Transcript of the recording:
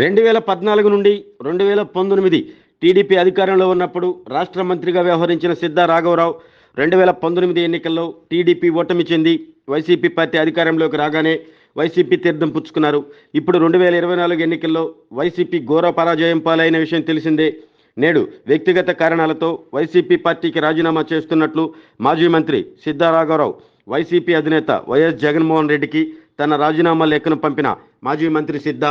రెండు వేల పద్నాలుగు నుండి రెండు వేల పంతొమ్మిది టీడీపీ అధికారంలో ఉన్నప్పుడు రాష్ట్ర మంత్రిగా వ్యవహరించిన సిద్ధా రాఘవరావు రెండు వేల పంతొమ్మిది ఎన్నికల్లో టీడీపీ ఓటమి చెంది వైసీపీ పార్టీ అధికారంలోకి రాగానే వైసీపీ తీర్థం పుచ్చుకున్నారు. ఇప్పుడు రెండు వేల ఇరవై నాలుగు ఎన్నికల్లో వైసీపీ ఘోర పరాజయం పాలైన విషయం తెలిసిందే. నేడు వ్యక్తిగత కారణాలతో వైసీపీ పార్టీకి రాజీనామా చేస్తున్నట్లు మాజీ మంత్రి సిద్ధా రాఘవరావు వైసీపీ అధినేత వైఎస్ జగన్మోహన్ రెడ్డికి తన రాజీనామా లేఖను పంపిన మాజీ మంత్రి సిద్ధా